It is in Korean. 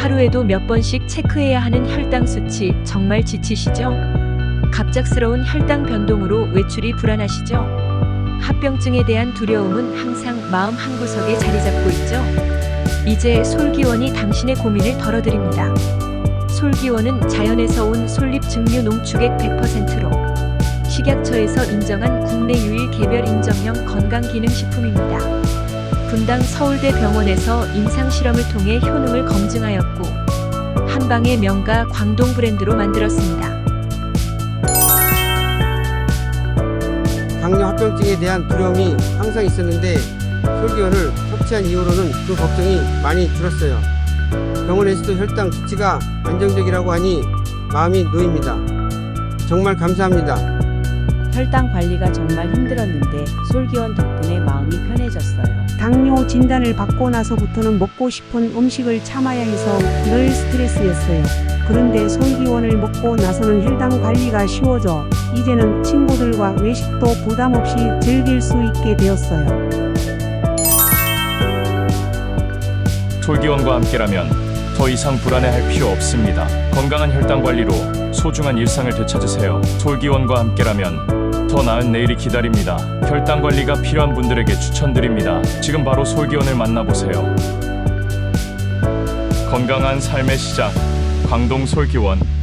하루에도 몇 번씩 체크해야 하는 혈당 수치 정말 지치시죠? 갑작스러운 혈당 변동으로 외출이 불안하시죠? 합병증에 대한 두려움은 항상 마음 한구석에 자리 잡고 있죠? 이제 솔기원이 당신의 고민을 덜어드립니다. 솔기원은 자연에서 온 솔잎 증류 농축액 100%로 식약처에서 인정한 국내 유일 개별 인정형 건강기능식품입니다. 분당 서울대병원에서 임상실험을 통해 효능을 검증하였고 한방의 명가 광동 브랜드로 만들었습니다. 당뇨 합병증에 대한 두려움이 항상 있었는데 솔기원을 섭취한 이후로는 그 걱정이 많이 줄었어요. 병원에서도 혈당 수치가 안정적이라고 하니 마음이 놓입니다. 정말 감사합니다. 혈당 관리가 정말 힘들었는데 솔기원 덕분에 마음이. 당뇨 진단을 받고 나서부터는 먹고 싶은 음식을 참아야 해서 늘 스트레스였어요. 그런데 솔기원을 먹고 나서는 혈당 관리가 쉬워져 이제는 친구들과 외식도 부담 없이 즐길 수 있게 되었어요. 솔기원과 함께라면 더 이상 불안해할 필요 없습니다. 건강한 혈당 관리로 소중한 일상을 되찾으세요. 솔기원과 함께라면 더 나은 내일이 기다립니다. 혈당 관리가 필요한 분들에게 추천드립니다. 지금 바로 솔기원을 만나보세요. 건강한 삶의 시작, 광동 솔기원.